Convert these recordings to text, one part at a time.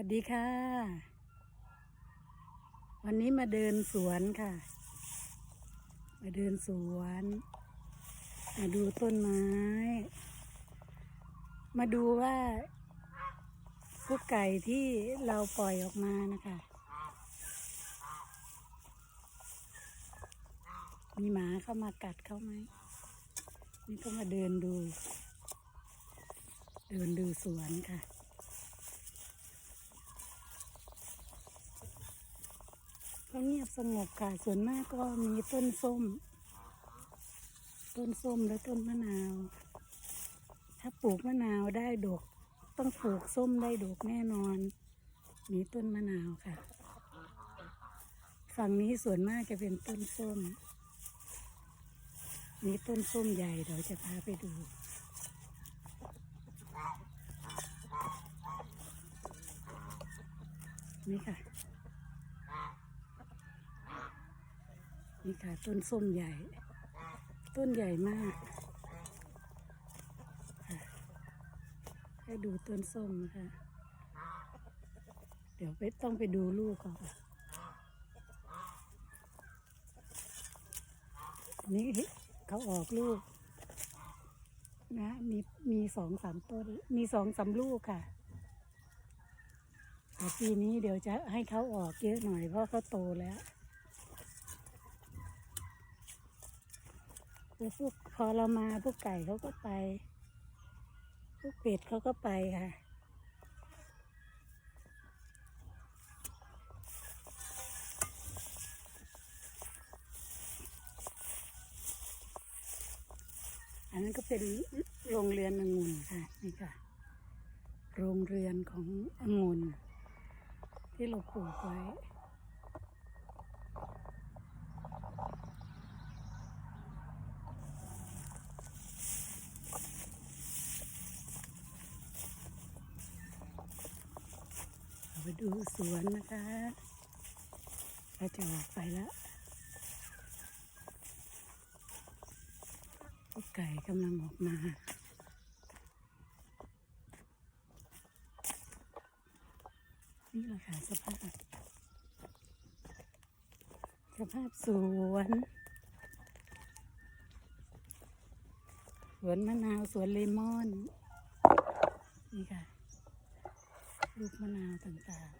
วัสดีค่ะ วันนี้มาเดินสวนค่ะ มาเดินสวน มาดูต้นไม้ มาดูว่าพวกไก่ที่เราปล่อยออกมานะคะ มีหมาเข้ามากัดเขาไหม นี่ก็มาเดินดู เดินดูสวนค่ะ ก็เงียบสงบค่ะ ส่วนมากก็มีต้นส้ม ต้นส้มและต้นมะนาว ถ้าปลูกมะนาวได้ดก ต้องปลูกส้มได้ดกแน่นอน มีต้นมะนาวค่ะ ฝั่งนี้ส่วนมากจะเป็นต้นส้ม มีต้นส้มใหญ่เดี๋ยวจะพาไปดูนี่ค่ะ นี่ค่ะต้นส้มใหญ่ ต้นใหญ่มากให้ดูต้นส้มนะคะ เดี๋ยวไปต้องไปดูลูกเขาค่อันนี้เขาออกลูก นะมีมีสองสามต้น มีสองสามลูกค่ะแต่ปีนี้เดี๋ยวจะให้เขาออกเยอะหน่อยเพราะเขาโตแล้ว แล้วพวกพอเรามาพวกไก่เขาก็ไป พวกเป็ดเขาก็ไปค่ะอันนั้นก็เป็นโรงเรือนองุ่นค่ะนี่ค่ะ โรงเรือนขององุ่นที่เราปลูกไว้ ไปดูสวนนะคะเราจะออกไปแล้วพวกไก่กำลังออกมานี่แหละค่ะสภาพ สภาพสวน สวนมะนาว สวนเลมอน นี่ค่ะ ลูกมะนาวต่างๆ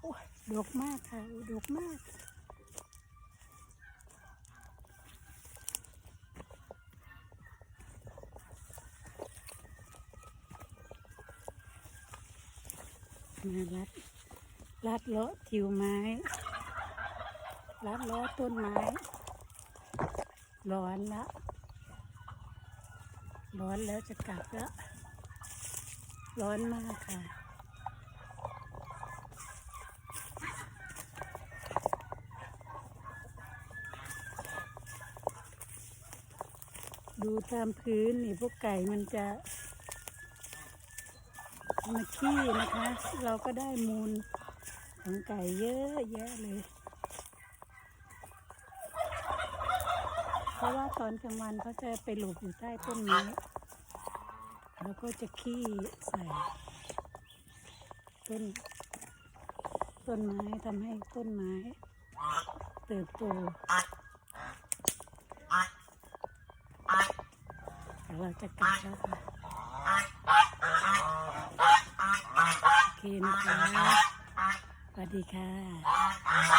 โอ้ยดกมากค่ะดกมากมารัดรัดเลาะทิวไม้รัดเลาะต้นไม้ ร้อนละร้อนแล้วจะกลับแล้ว ร้อนมากค่ะดูตามพื้นนี่พวกไก่มันจะมาขี้นะคะ เราก็ได้มูลของไก่เยอะแยะเลย เพราะว่าตอนกลางวันเขาจะไปหลบอยู่ใต้ต้นไม้ ก็จะขี้ใส่ต้น ต้นไม้ทำให้ต้นไม้เติบโตเดี๋ยวเราจะกลับแล้วค่ะโอเคนะคะสวัสดีค่ะ